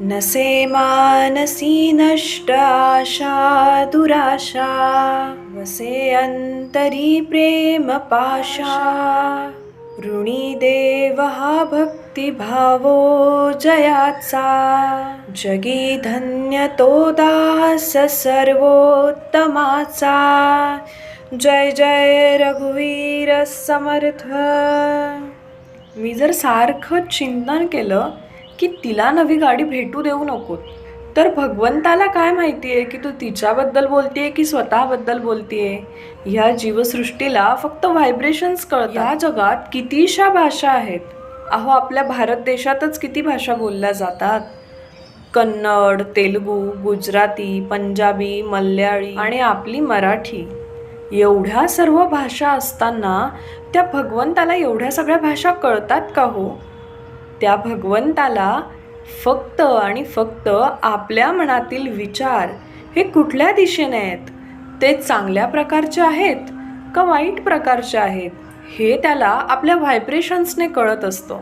नसे मानसी नष्ट आशा दुराशा वसे अंतरी प्रेम पाशा। ऋणी देव हा भक्तिभावो जयाचा। जगी धन्य तो दास सर्वोत्तमाचा। जय जय रघुवीर समर्थ। मी जर सारखं चिंतन केलं की तिला नवी गाडी भेटू देऊ नको. तर भगवंताला काय माहिती आहे की तू तिच्याबद्दल बोलतेय की स्वतःबद्दल बोलतेय? ह्या जीवसृष्टीला फक्त व्हायब्रेशन्स कळत ह्या जगात कितीशा भाषा आहेत. अहो आपल्या भारत देशातच किती भाषा बोलल्या जातात? कन्नड तेलुगू गुजराती पंजाबी मल्याळी आणि आपली मराठी. एवढ्या सर्व भाषा असताना त्या भगवंताला एवढ्या सगळ्या भाषा कळतात का हो? त्या भगवंताला फक्त आणि फक्त आपल्या मनातील विचार हे कुठल्या दिशेने आहेत? ते चांगल्या प्रकारचे आहेत का वाईट प्रकारचे आहेत? हे त्याला आपल्या व्हायब्रेशन्सने कळत असतं.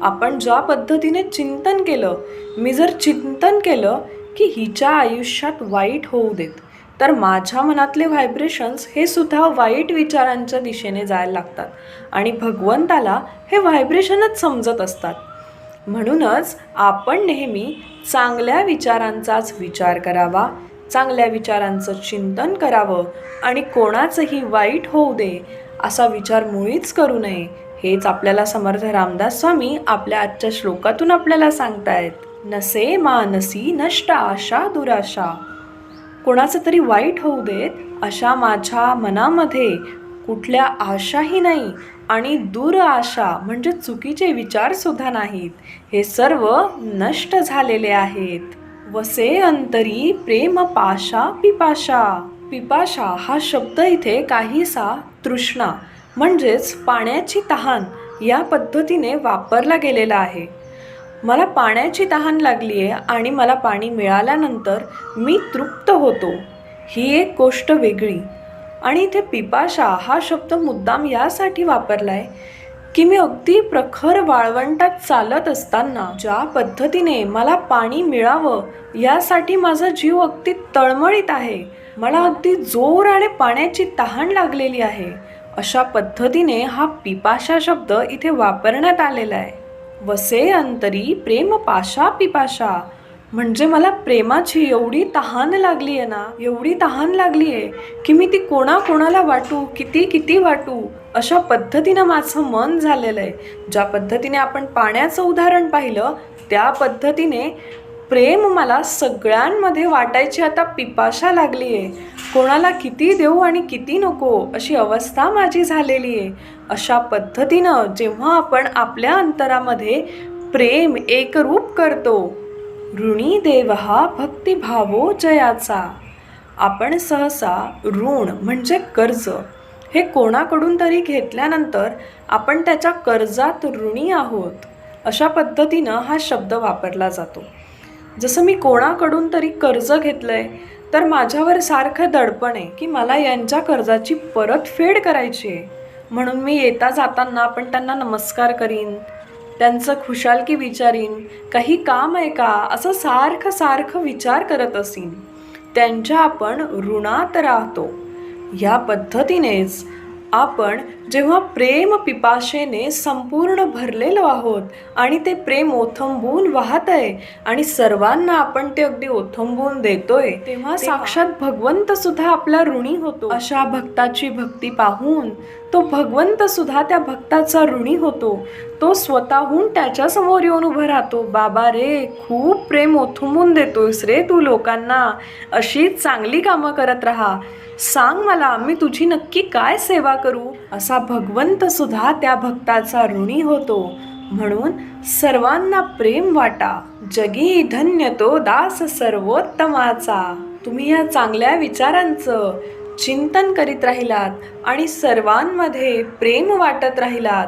आपण ज्या पद्धतीने चिंतन केलं मी जर चिंतन केलं की हिच्या आयुष्यात वाईट होऊ देत तर माझ्या मनातले व्हायब्रेशन्स हे सुद्धा वाईट विचारांच्या दिशेने जायला लागतात आणि भगवंताला हे व्हायब्रेशनच समजत असतात. म्हणूनच आपण नेहमी चांगल्या विचारांचाच विचार करावा चांगल्या विचारांचं चिंतन करावं आणि कोणाचंही वाईट होऊ दे असा विचार मुळीच करू नये हेच आपल्याला समर्थ रामदास स्वामी आपल्या आजच्या श्लोकातून आपल्याला सांगतायत. नसे मानसी नष्ट आशा दुराशा. कोणाचं तरी वाईट होऊ देत अशा माझ्या मनामध्ये कुठल्या आशाही नाही आणि दूर आशा म्हणजे चुकीचे विचारसुद्धा नाहीत. हे सर्व नष्ट झालेले आहेत. वसे अंतरी प्रेम पाशा पिपाशा. पिपाशा हा शब्द इथे काहीसा तृष्णा म्हणजेच पाण्याची तहान या पद्धतीने वापरला गेलेला आहे. मला पाण्याची तहान लागली आहे आणि मला पाणी मिळाल्यानंतर मी तृप्त होतो. ही एक गोष्ट वेगळी. आणि इथे पिपाशा हा शब्द मुद्दाम यासाठी वापरला आहे की मी अगदी प्रखर वाळवंटात चालत असताना ज्या पद्धतीने मला पाणी मिळावं यासाठी माझा जीव अगदी तळमळीत आहे. मला अगदी जोर आणि पाण्याची तहान लागलेली आहे. अशा पद्धतीने हा पिपाशा शब्द इथे वापरण्यात आलेला आहे. वसे अंतरी प्रेम पाशा पिपाशा. म्हणजे मला प्रेमाची एवढी तहान लागली आहे ना एवढी तहान लागली आहे की मी ती कोणाकोणाला वाटू किती किती वाटू अशा पद्धतीनं माझं मन झालेलं आहे. ज्या पद्धतीने आपण पाण्याचं उदाहरण पाहिलं त्या पद्धतीने प्रेम मला सगळ्यांमध्ये वाटायची आता पिपाशा लागली आहे कोणाला किती देऊ आणि किती नको अशी अवस्था माझी झालेली आहे अशा पद्धतीनं जेव्हा आपण आपल्या अंतरामध्ये प्रेम एकरूप करतो ऋणी देव हा भक्तिभावो जयाचा. आपण सहसा ऋण म्हणजे कर्ज हे कोणाकडून तरी घेतल्यानंतर आपण त्याच्या कर्जात ऋणी आहोत अशा पद्धतीनं हा शब्द वापरला जातो. जसं मी कोणाकडून तरी कर्ज घेतलं आहे तर माझ्यावर सारखं दडपण आहे की मला यांच्या कर्जाची परतफेड करायची आहे. म्हणून मी येता जाताना आपण त्यांना नमस्कार करीन त्यांचं खुशालकी विचारीन काही काम आहे का? असं सारखं सारखं विचार करत असीन. त्यांच्या आपण ऋणात राहतो. या पद्धतीनेच आपण जेव्हा प्रेम पिपाशेने संपूर्ण भरलेलो आहोत आणि ते प्रेम ओथंबून वाहत आहे आणि सर्वांना आपण ते अगदी ओथंबून देतोय तेव्हा साक्षात भगवंत सुद्धा आपला ऋणी होतो. अशा भक्ताची भक्ती पाहून तो भगवंत सुद्धा त्या भक्ताचा ऋणी होतो. तो स्वतःहून त्याच्यासमोर येऊन उभं राहतो. बाबा रे खूप प्रेम ओथुंबून देतोयस रे तू लोकांना. अशी चांगली कामं करत राहा. सांग मला मी तुझी नक्की काय सेवा करू? असा भगवंत सुद्धा त्या भक्ताचा ऋणी होतो. म्हणून सर्वांना प्रेम वाटा. जगी धन्य तो दास सर्वोत्तमाचा. तुम्ही या चांगल्या विचारांचं चिंतन करीत राहिलात आणि सर्वांमध्ये प्रेम वाटत राहिलात.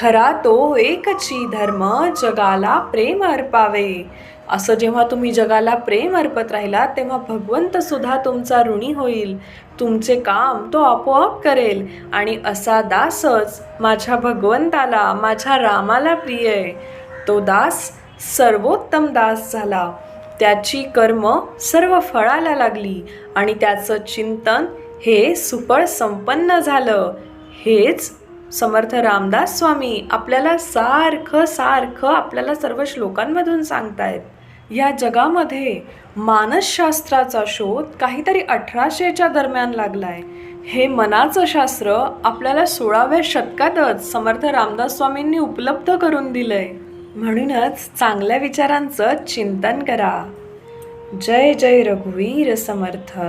खरा तो एकची धर्म जगाला प्रेम अर्पावे. असं जेव्हा तुम्ही जगाला प्रेम अर्पत राहिलात तेव्हा भगवंत सुद्धा तुमचा ऋणी होईल. तुमचे काम तो आपोआप करेल. आणि असा दासच माझ्या भगवंताला माझ्या रामाला प्रिय आहे. तो दास सर्वोत्तम दास झाला. त्याची कर्म सर्व फळाला लागली. आणि त्याचं चिंतन हे सुफळ संपन्न झालं. हेच समर्थ रामदास स्वामी आपल्याला सारखं सारखं आपल्याला सर्व श्लोकांमधून सांगतायत. या जगामध्ये मानसशास्त्राचा शोध काहीतरी अठराशेच्या दरम्यान लागलाय. हे मनाचं शास्त्र आपल्याला सोळाव्या शतकातच समर्थ रामदास स्वामींनी उपलब्ध करून दिलंय. म्हणूनच चांगल्या विचारांचं चिंतन करा. जय जय रघुवीर समर्थ.